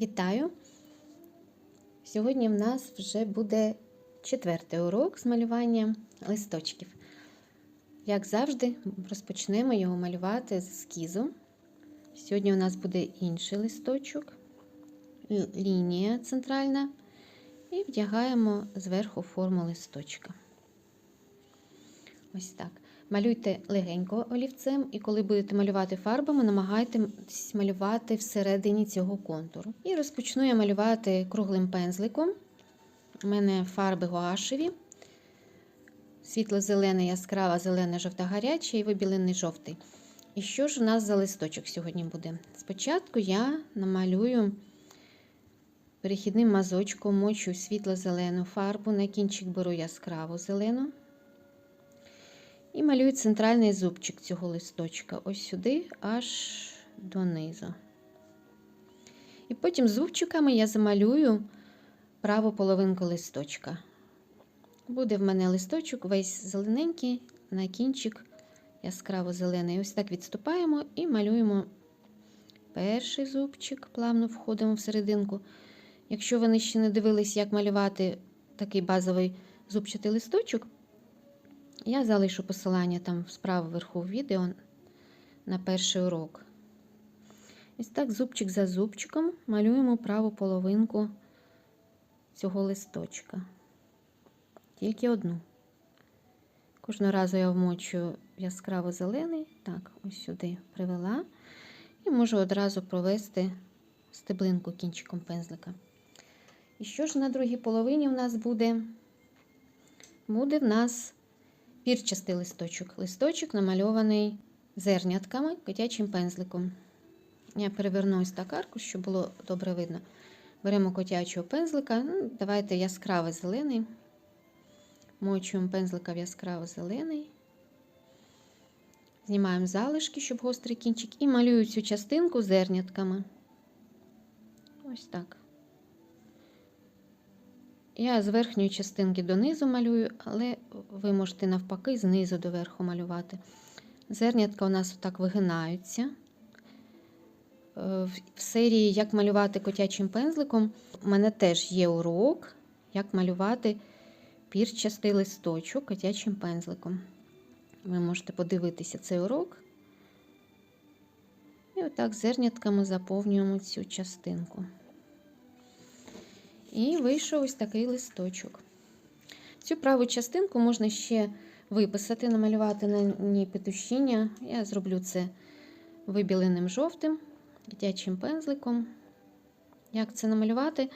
Вітаю! Сьогодні в нас вже буде четвертий урок з малювання листочків. Як завжди, розпочнемо його малювати з ескізу. Сьогодні у нас буде інший листочок, лінія центральна, і вдягаємо зверху форму листочка. Ось так. Малюйте легенько олівцем, і коли будете малювати фарбами, намагайтесь малювати всередині цього контуру. І розпочну я малювати круглим пензликом. У мене фарби гуашеві, світло-зелене, яскрава, зелена, жовта гаряча і вибілений жовтий. І що ж у нас за листочок сьогодні буде? Спочатку я намалюю перехідним мазочком, мочу світло-зелену фарбу, на кінчик беру яскраву зелену. І малюю центральний зубчик цього листочка, ось сюди, аж донизу. І потім зубчиками я замалюю праву половинку листочка. Буде в мене листочок весь зелененький, на кінчик яскраво зелений. Ось так відступаємо і малюємо перший зубчик, плавно входимо в серединку. Якщо ви ще не дивились, як малювати такий базовий зубчатий листочок, я залишу посилання там справа вверху відео на перший урок. Ось так, зубчик за зубчиком, малюємо праву половинку цього листочка. Тільки одну. Кожного разу я вмочую яскраво зелений, так, ось сюди привела, і можу одразу провести стеблинку кінчиком пензлика. І що ж на другій половині в нас буде? Буде в нас пірчастий листочок. Листочок намальований зернятками, котячим пензликом. Я переверну ось так арку, щоб було добре видно. Беремо котячого пензлика, ну, давайте яскравий зелений. Мочуємо пензлика в яскраво зелений. Знімаємо залишки, щоб гострий кінчик, і малюю цю частинку зернятками. Ось так. Я з верхньої частинки донизу малюю, але ви можете навпаки знизу до верху малювати. Зернятка у нас отак вигинаються. Е, В серії Як малювати котячим пензликом у мене теж є урок, як малювати пірчастий листочок котячим пензликом. Ви можете подивитися цей урок. І отак зернятками заповнюємо цю частинку. І вийшов ось такий листочок. Цю праву частинку можна ще виписати, намалювати на ній петушіння. Я зроблю це вибіленим жовтим, дитячим пензликом. Як це намалювати?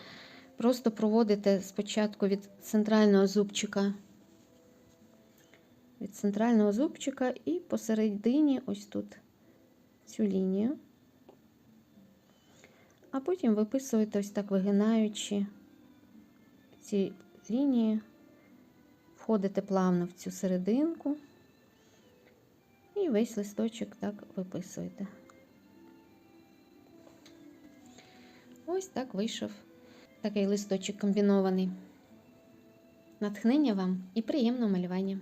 Просто проводите спочатку від центрального зубчика, від центрального зубчика і посередині ось тут цю лінію. А потім виписуєте ось так вигинаючи ці лінії, входите плавно в цю серединку і весь листочок так виписуєте. Ось так вийшов такий листочок комбінований. Натхнення вам і приємного малювання!